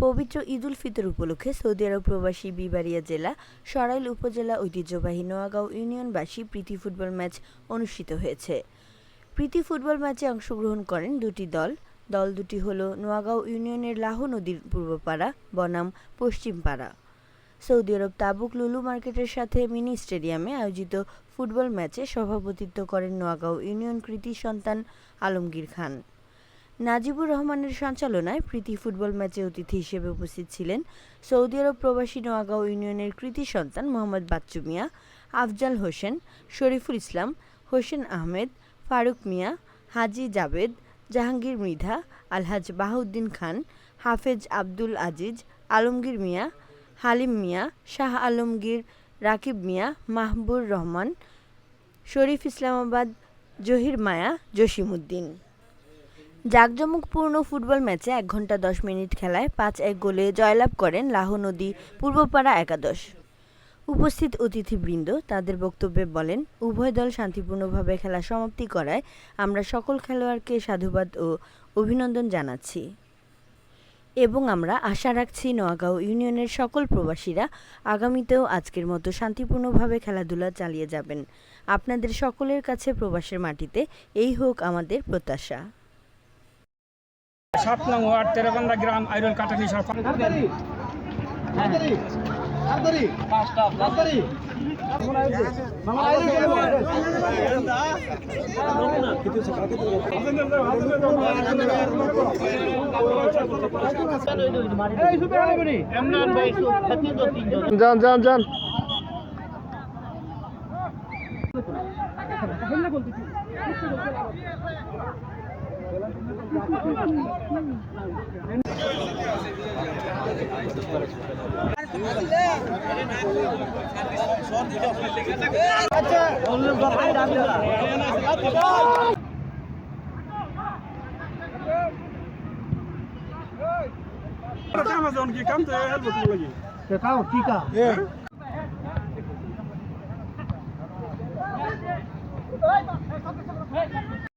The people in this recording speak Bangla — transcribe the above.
পবিত্র ঈদুল ফিতর উপলক্ষে সৌদি আরব প্রবাসী বিবারিয়া জেলা, সরাইল উপজেলা ঐতিহ্যবাহী নোয়াগাঁও ইউনিয়নবাসী প্রীতি ফুটবল ম্যাচ অনুষ্ঠিত হয়েছে। প্রীতি ফুটবল ম্যাচে অংশগ্রহণ করেন দুটি দল। দল দুটি হল নোয়াগাঁও ইউনিয়নের লাহ নদীর পূর্বপাড়া, বনাম পশ্চিমপাড়া সৌদি আরব তাবুক লুলু মার্কেটের সাথে মিনি স্টেডিয়ামে আয়োজিত ফুটবল ম্যাচে সভাপতিত্ব করেন নোয়াগাঁও ইউনিয়ন কৃতি সন্তান আলমগীর খান। নাজিবুর রহমানের সঞ্চালনায় প্রীতি ফুটবল ম্যাচে অতিথি হিসেবে উপস্থিত ছিলেন সৌদি আরব প্রবাসী নোয়াগাঁও ইউনিয়নের কৃতি সন্তান মোহাম্মদ বাচ্চু মিয়া, আফজাল হোসেন, শরীফুল ইসলাম, হোসেন আহমেদ, ফারুক মিয়া, হাজি জাবেদ, জাহাঙ্গীর মৃধা, আলহাজ বাহাউদ্দিন খান, হাফেজ আব্দুল আজিজ, আলমগীর মিয়া, হালিম মিয়া, শাহ আলমগীর, রাকিব মিয়া, মাহবুর রহমান, শরীফ ইসলামাবাদ, জহির মায়া, জসিমউদ্দিন। জাঁকজমকপূর্ণ ফুটবল ম্যাচে এক ঘণ্টা দশ মিনিট খেলায় পাঁচ এক গোলে জয়লাভ করেন লাহ নদী পূর্বপাড়া একাদশ। উপস্থিত অতিথিবৃন্দ তাদের বক্তব্যে বলেন, উভয় দল শান্তিপূর্ণভাবে খেলা সমাপ্তি করায় আমরা সকল খেলোয়াড়কে সাধুবাদ ও অভিনন্দন জানাচ্ছি এবং আমরা আশা রাখছি নোয়াগাঁও ইউনিয়নের সকল প্রবাসীরা আগামীতেও আজকের মতো শান্তিপূর্ণভাবে খেলাধুলা চালিয়ে যাবেন। আপনাদের সকলের কাছে প্রবাসের মাটিতে এই হোক আমাদের প্রত্যাশা। সাত নং ওয়ার্ড তেরাবান্ধা গ্রাম আইরল কাটানি সব যান যান যান। Amazon কি কাম তো হেল্প লাগি কাও টিকা